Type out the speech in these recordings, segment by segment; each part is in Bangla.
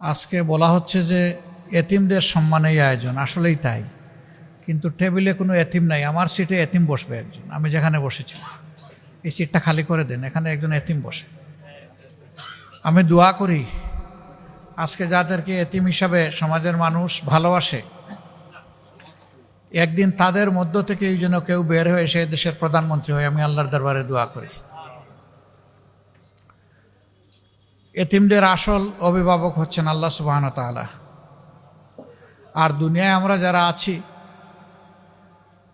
আজকে বলা হচ্ছে যে এতিমদের সম্মানে এই আয়োজন, আসলেই তাই। কিন্তু টেবিলে কোনো এতিম নাই, আমার সিটে এতিম বসবে একজন, আমি যেখানে বসেছি এই সিটটা খালি করে দেন, এখানে একজন এতিম বসে। আমি দোয়া করি, আজকে যাদেরকে এতিম হিসাবে সমাজের মানুষ ভালোবাসে, একদিন তাদের মধ্য থেকে জন্য কেউ বের হয়ে এসে দেশের প্রধানমন্ত্রী হয়ে আমি আল্লাহর দরবারে দোয়া করি। এতিমদের আসল অভিভাবক হচ্ছেন আল্লাহ সুবাহন তাআলা। আর দুনিয়ায় আমরা যারা আছি,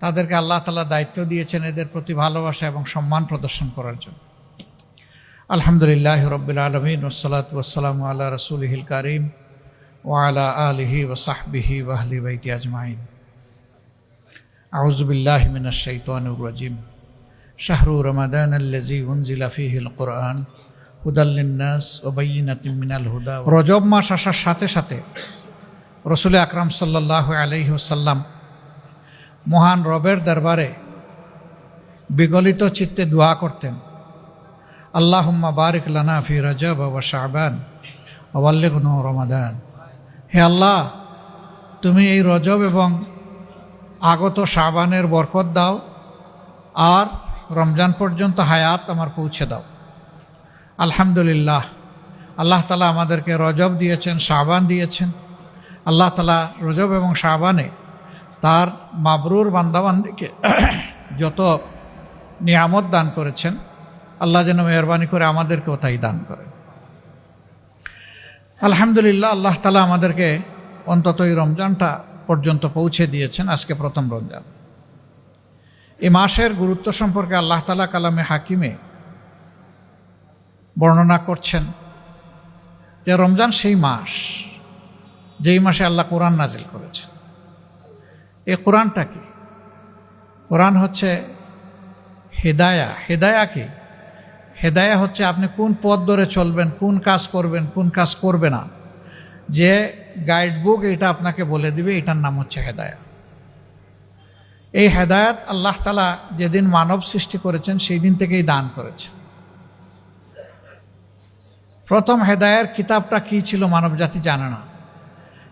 তাদেরকে আল্লাহ তালা দায়িত্ব দিয়েছেন এদের প্রতি ভালোবাসা এবং সম্মান প্রদর্শন করার জন্য। আলহামদুলিল্লাহ রবিল আলমিন ওসলাত ওসালাম আল্লাহ রসুলহিল করিম ওয়ালা আলহি ওসাহবিহি ওয়াহলি বাইতি আজমাইন। আউজবিল্লাহ মিনাশ শাইতানির রাজিম। শাহরু রমাদান আল্লাজি উনজিলা ফিহিল কোরআন হুদা রজব মাস আসার সাথে সাথে রসুল আকরাম সাল্লাহ আলহি সাল্লাম মহান রবের দরবারে বিগলিত চিত্তে দোয়া করতেন। আল্লাহুম্মা বারিক লানা ফি রজব ও শাহবান ওয়াল্লিগনু রমাদান। হে আল্লাহ, তুমি এই রজব এবং আগত শাহবানের বরকত দাও আর রমজান পর্যন্ত হায়াত আমার পৌঁছে দাও। আলহামদুলিল্লাহ, আল্লাহ তালা আমাদেরকে রজব দিয়েছেন শাহবান দিয়েছেন। আল্লাহ তালা রজব এবং শাহবানে তার মাবরুর বান্দাবান্দিকে যত নিয়ামত দান করেছেন, আল্লাহ যেন মেহরবানি করে আমাদেরকেও তাই দান করেন। আলহামদুলিল্লাহ, আল্লাহ তালা আমাদেরকে অন্তত এই রমজানটা পর্যন্ত পৌঁছে দিয়েছেন, আজকে প্রথম রমজান। এই মাসের গুরুত্ব সম্পর্কে আল্লাহ তালা কালামে হাকিমে বর্ণনা করছেন যে রমজান সেই মাস, যেই মাসে আল্লাহ কোরআন নাজিল করেছেন। এই কোরআনটা কি? কোরআন হচ্ছে হেদায়া। হেদায়া কি? হেদায়া হচ্ছে আপনি কোন পথ ধরে চলবেন, কোন কাজ করবেন, কোন কাজ করবে না। যে গাইড বুক এটা আপনাকে বলে দিবে, এটার নাম হচ্ছে হেদায়া। এই হেদায়াত আল্লাহ তালা যেদিন মানব সৃষ্টি করেছেন, সেই দিন থেকেই দান করেছেন। প্রথম হেদায়ের কিতাবটা কি ছিল মানব জাতি জানে না।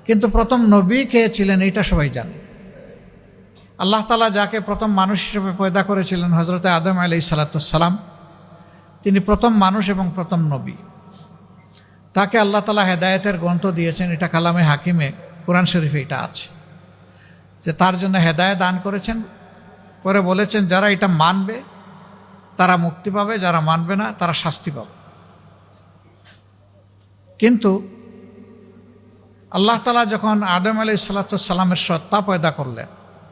কিন্তু প্রথম নবী কে ছিলেন এটা সবাই জানে। আল্লাহ তালা যাকে প্রথম মানুষ হিসেবে পয়দা করেছিলেন হজরত আদম আলি সালাতাম তিনি প্রথম মানুষ এবং প্রথম নবী। তাকে আল্লাহ তালা হেদায়েতের গ্রন্থ দিয়েছেন, এটা কালামে হাকিমে কোরআন শরীফে এটা আছে। যে তার জন্য হেদায়ত দান করেছেন, পরে বলেছেন যারা এটা মানবে, তারা মুক্তি পাবে, যারা মানবে না, তারা শাস্তি পাবে। কিন্তু আল্লাহ তালা যখন আদম আলি সাল্লামের সত্তা পয়দা করলেন